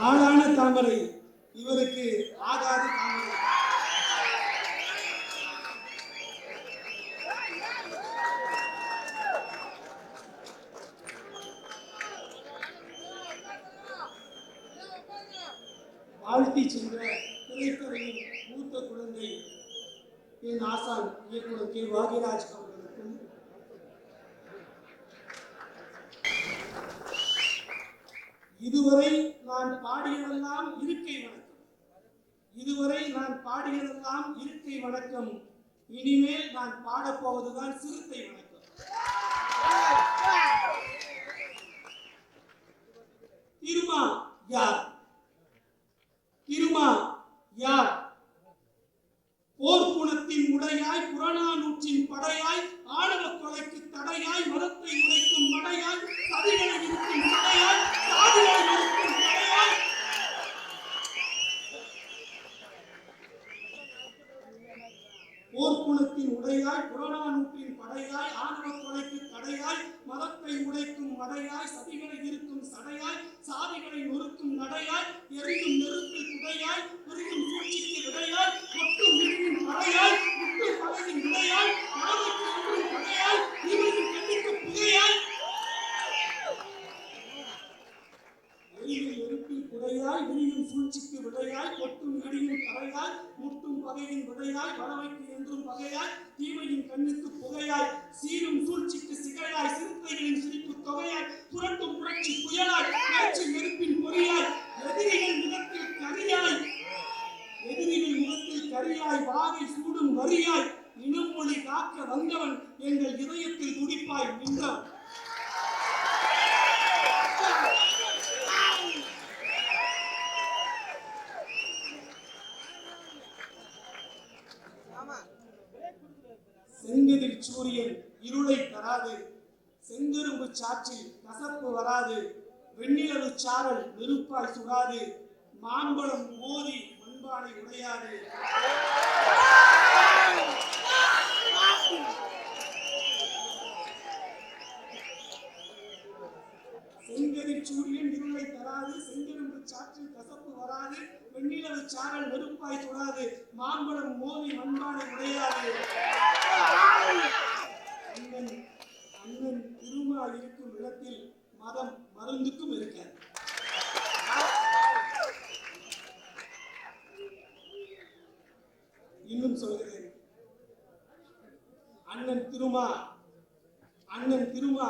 ஆளான தாமரை. இவருக்கு ஆகாத தாமரை. வாழ்த்தி சென்ற திரைத்துறையின் மூத்த குழந்தை என் ஆசான் இயக்குனர் கே. வாகிராஜ் அவர்கள். இதுவரை நான் பாடியதெல்லாம் இருக்கை வணக்கம். இதுவரை நான் பாடியதெல்லாம் இருக்கை வணக்கம். இனிமேல் நான் பாடப்போவதுதான் சிறுத்தை வணக்கம் திருமா யார் திருமா யார் போர்க்குணத்தின் உடையாய் புறநானூற்றின் படையாய் ஆணவ கொலைக்கு தடையாய் மதத்தை உடைக்கும் மடையாய் சதிகளை இருக்கும் தடையாய் சாதிகளை இருக்கும் தடையாய் போர்க்குணத்தின் உடையாய் புறநானூற்றின் படையாய் ஆணவ கொலைக்கு தடையாய் மதத்தை உடைக்கும் மடையாய் சதிகளை இருக்கும் சடையாய் சாதிகளை நொறுக்கும் நடையாய் எரியும் நெருப்பில் குடையாய் சீரும் சூழ்ச்சிக்கு சிகையாய் சிறுத்தைகளின் சிரிப்பு தொகையாய் புரட்டும் புரட்சி புயலாய் சூரியன் இருளை தராது. செங்கரும்பு சாற்றில் கசப்பு வராது. வெண்ணிலவு சாரல் நெருப்பாய் சுடாது. மாம்பழம் மோதி மண்பானை உடையாது செங்கதிர் சூரியன் இருளை தராது செங்கரும்பு சாற்றில் கசப்பு வராது வெண்ணிலவு சாரல் நெருப்பாய் சுடாது மாம்பழம் மோதி மண்பானை உடையாது. அண்ணன் அண்ணன் திருமால் இருக்கும் இடத்தில் மதம் மருந்துக்கும் இருக்காது இன்னும் சொல்கிறேன் அண்ணன் திருமா அண்ணன் திருமா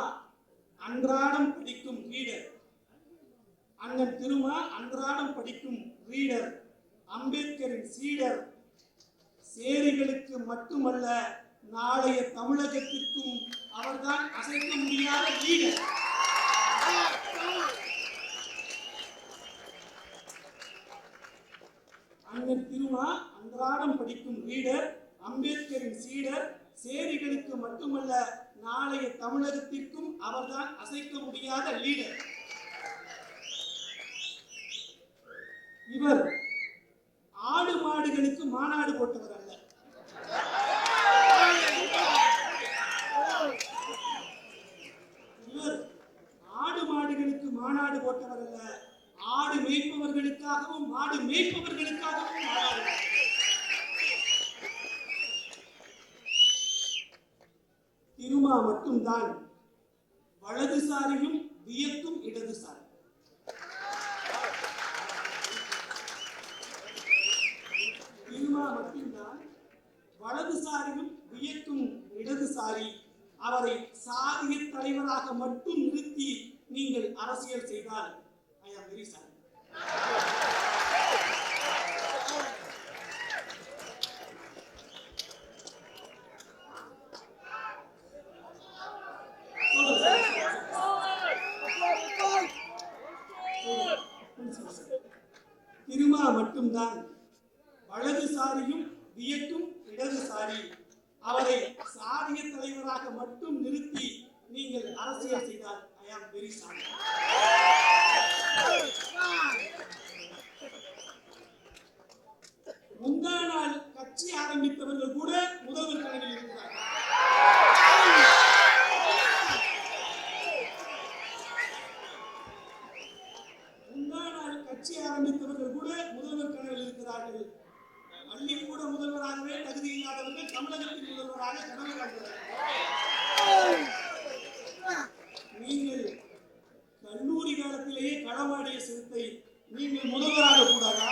அன்றாடம் படிக்கும் ரீடர் அண்ணன் திருமா அன்றாடம் படிக்கும் ரீடர் அம்பேத்கரின் சீடர். சேரிகளுக்கு மட்டுமல்ல நாளைய தமிழகத்திற்கும் அவர்தான் அசைக்க முடியாத லீடர். அண்ணன் திருமா அன்றாடம் படிக்கும் லீடர் அம்பேத்கரின் சீடர் சேரிகளுக்கு மட்டுமல்ல நாளைய தமிழகத்திற்கும் அவர்தான் அசைக்க முடியாத லீடர். இவர் ஆடு மாடுகளுக்கு மாநாடு போட்டவர் அல்ல. இவர் ஆடு மாடுகளுக்கு மாநாடு போட்டவர் அல்ல. ஆடு மேய்ப்பவர்களுக்காகவும் மாடு மேய்ப்பவர்களுக்காகவும் மாநாடு திருமா மட்டும்தான் வலதுசாரியும் வியக்கும் இடதுசாரி. திருமா மட்டும்தான் வலதுசாரியும் வியக்கும் இடதுசாரி அவரை சாதிய தலைவராக மட்டும் நிறுத்தி நீங்கள் அரசியல் செய்தால் ஐ ஆம் வெரி சாரி திருமா மட்டும்தான் வலதுசாரியும் வியக்கும் இடதுசாரி அவரை சாதிய தலைவராக மட்டும் நிறுத்தி நீங்கள் அரசியல் செய்தால் ஐ ஆம் வெரி சாரி முந்தா நாள் கட்சி ஆரம்பித்தவர்கள் கூட முதல்வர் கனவில் இருக்கிறார் முந்தா நாள் கட்சி ஆரம்பித்தவர்கள் கூட முதல்வர் கனவில் இருக்கிறார்கள் பள்ளிக்கூட முதல்வராகவே தகுதி தமிழகத்தின் முதல்வராக கனவு காண்கிறார்கள் நீங்கள் கல்லூரி காலத்திலேயே களமாடிய சிறுத்தை நீங்கள் முதல்வராக கூடாதா?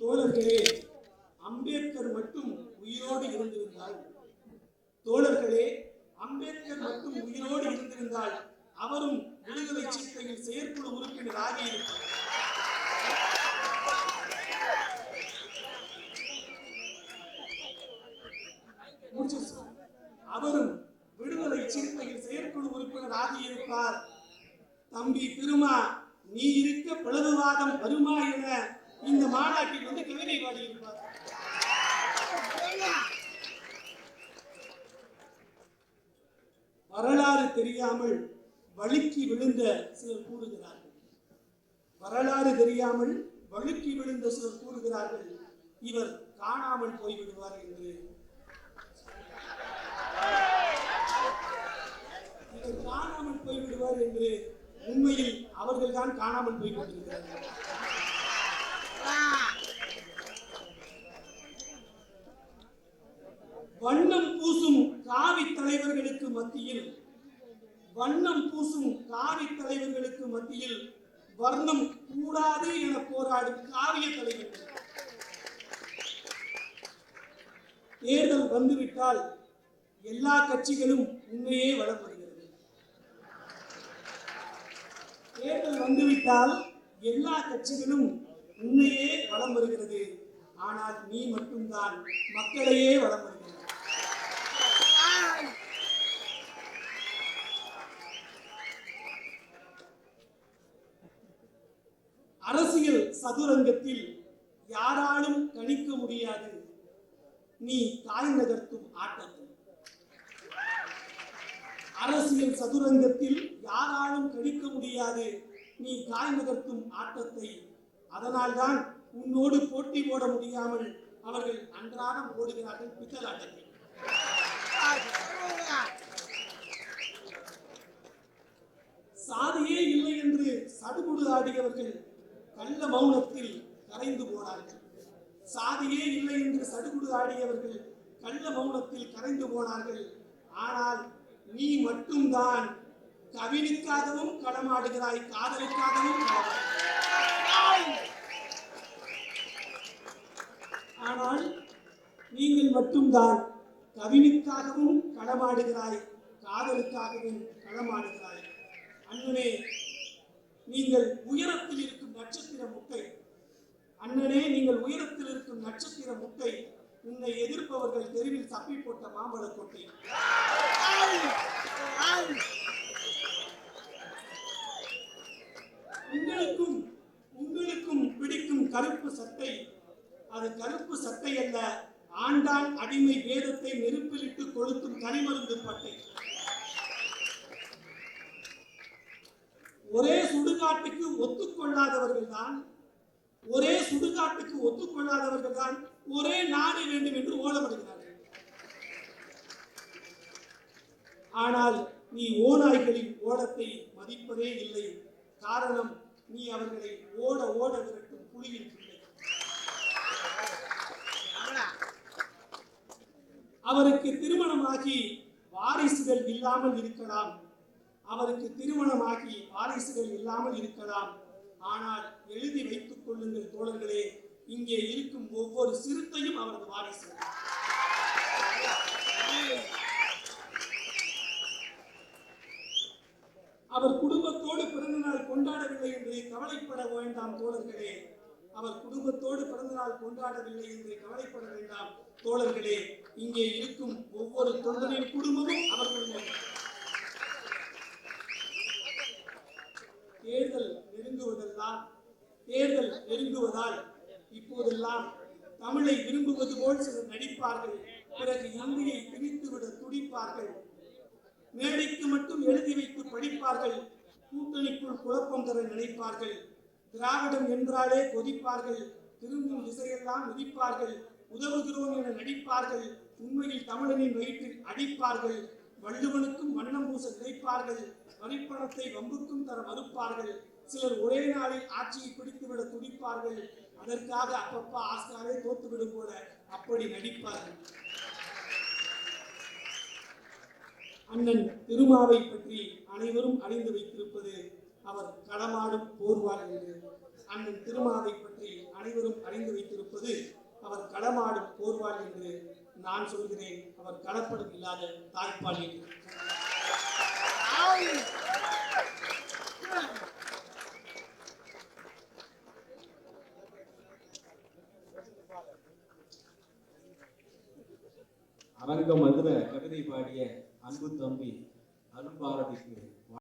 தோழர்களே அம்பேத்கர் மட்டும் உயிரோடு இருந்திருந்தால் தோழர்களே அம்பேத்கர் மட்டும் உயிரோடு இருந்திருந்தால் அவரும் விடுதலை சிறுத்தையில் செயற்குழு உறுப்பினர் ஆகியிருப்பார் முடிச்சிருச்சு. அவரும் விடுதலை சிறுத்தையில் செயற்குழு உறுப்பினர் ஆகியிருப்பார் தம்பி திருமா நீ இருக்க பிளவுவாதம் வருமா என இந்த மாநாட்டில் வந்து கவிதை பாடியிருப்பார். வரலாறு தெரியாமல் வழுக்கி விழுந்த சிலர் கூறுகிறார்கள். வரலாறு தெரியாமல் வழுக்கி விழுந்த சிலர் கூறுகிறார்கள். இவர் காணாமல் போய்விடுவார் என்று இவர் காணாமல் என்று உண்மையில் அவர்கள் தான் காணாமல் போய் கொண்டிருக்கிறார்கள் வண்ணம் பூசும் காவி தலைவர்களுக்கு மத்தியில் வண்ணம் பூசும் காவி தலைவர்களுக்கு மத்தியில் வர்ணம் கூடாது என போராடும் காவிய தலைவர்கள். தேர்தல் வந்துவிட்டால் எல்லா கட்சிகளும் உண்மையே வளம் வருகிறது தேர்தல் வந்துவிட்டால் எல்லா கட்சிகளும் உன்னையே வளம் வருகிறது. ஆனால் நீ மட்டும்தான் மக்களையே வளம் வருகிறது அரசியல் சதுரங்கத்தில் யாராலும் கணிக்க முடியாது. நீ காய் நகர்த்தும் ஆட்டத்தில். அரசியல் சதுரங்கத்தில் யாராலும் கணிக்க முடியாது. நீ காய் நகர்த்தும் ஆட்டத்தை அதனால்தான் உன்னோடு போட்டி போட முடியாமல் அவர்கள் அன்றாடம் ஓடுகிறார்கள் பித்தல் ஆட்டத்தில் சாதியே இல்லை என்று சடுகுடு ஆடியவர்கள் கள்ள மௌனத்தில் கரைந்து போனார்கள். சாதியே இல்லை என்று சடுகுடு ஆடியவர்கள் கள்ள மௌனத்தில் கரைந்து போனார்கள். ஆனால் நீ மட்டும்தான் கவினுக்காகவும் களமாடுகிறாய் காதலுக்காகவும் ஆனால் நீங்கள் மட்டும்தான் கவினுக்காகவும் களமாடுகிறாய் காதலுக்காகவும் களமாடுகிறாய். அண்ணனே நீங்கள் உயரத்தில் இருக்கும் நட்சத்திர முட்டை. அண்ணனே நீங்கள் உயரத்தில் இருக்கும் நட்சத்திர முட்டை. உன்னை எதிர்ப்பவர்கள் தெருவில் தப்பி போட்ட மாம்பழ கொட்டை உங்களுக்கும் உங்களுக்கும் பிடிக்கும் கருப்பு சட்டை அது கருப்பு சட்டை அல்ல. ஆண்டான் அடிமை வேதத்தை நெருப்பிலிட்டு கொளுத்தும் கனிமருந்து பட்டை. ஒரே சுடுகாட்டுக்கு ஒத்துக்கொள்ளாதவர்கள் தான் ஒரே சுடுகாட்டுக்கு ஒத்துக்கொள்ளாதவர்கள் தான் ஒரே நாடு வேண்டும் என்று ஓலமிடுகிறார்கள். ஆனால் நீ ஓநாய்களின் ஓடத்தை மதிப்பதே இல்லை. காரணம் நீ அவர்களை ஓட ஓட விரட்டும் புலியின் அவருக்கு திருமணமாகி வாரிசுகள் இல்லாமல் இருக்கலாம். அவருக்கு திருமணமாகி வாரிசுகள் இல்லாமல் இருக்கலாம். ஆனால் எழுதி வைத்துக் கொள்ளுங்கள் தோழர்களே இங்கே இருக்கும் ஒவ்வொரு சிறுத்தையும் அவரது வாரிசு. அவர் குடும்பத்தோடு பிறந்தநாள் கொண்டாடவில்லை என்று கவலைப்பட வேண்டாம் தோழர்களே. அவர் குடும்பத்தோடு பிறந்தநாள் கொண்டாடவில்லை என்று கவலைப்பட வேண்டாம் தோழர்களே. இங்கே இருக்கும் ஒவ்வொரு தொண்டனின் குடும்பமும் அவர்களுடைய தேர்தல் நெருங்குவதெல்லாம் தேர்தல் நெருங்குவதால் இப்போதெல்லாம் தமிழை விரும்புவது போல் சிலர் நடிப்பார்கள் பிறகு இந்தியை பிரித்துவிட துடிப்பார்கள். மேடைக்கு மட்டும் எழுதி வைத்து படிப்பார்கள் கூட்டணிக்குள் குழப்பம் தர நினைப்பார்கள். திராவிடம் என்றாலே கொதிப்பார்கள் திரும்பும் திசையெல்லாம் மிதிப்பார்கள் உதவுகிறோம் என நடிப்பார்கள் உண்மையில் தமிழனின் வயிற்றில் அடிப்பார்கள் வள்ளுவனுக்கும் வண்ணம் பூச நினைப்பார்கள் வரிப்பணத்தை வம்புக்கும் தர மறுப்பார்கள் சிலர் ஒரே நாளில் ஆட்சியை பிடித்துவிட துடிப்பார்கள் அதற்காக அப்பப்பா ஆஸ்காரே தோத்துவிடும் போல அப்படி நடிப்பார்கள். அண்ணன் திருமாவை பற்றி அனைவரும் அறிந்து வைத்திருப்பது அவர் களமாடும் போர்வாள் என்று. அண்ணன் திருமாவை பற்றி அனைவரும் அறிந்து வைத்திருப்பது அவர் களமாடும் போர்வாள் என்று. நான் சொல்கிறேன் அவர் கலப்படம் இல்லாத தாய்ப்பால் என்று. அரங்க மதுர கவிதை பாடிய அன்பு தம்பி அருண்பாரதிக்கு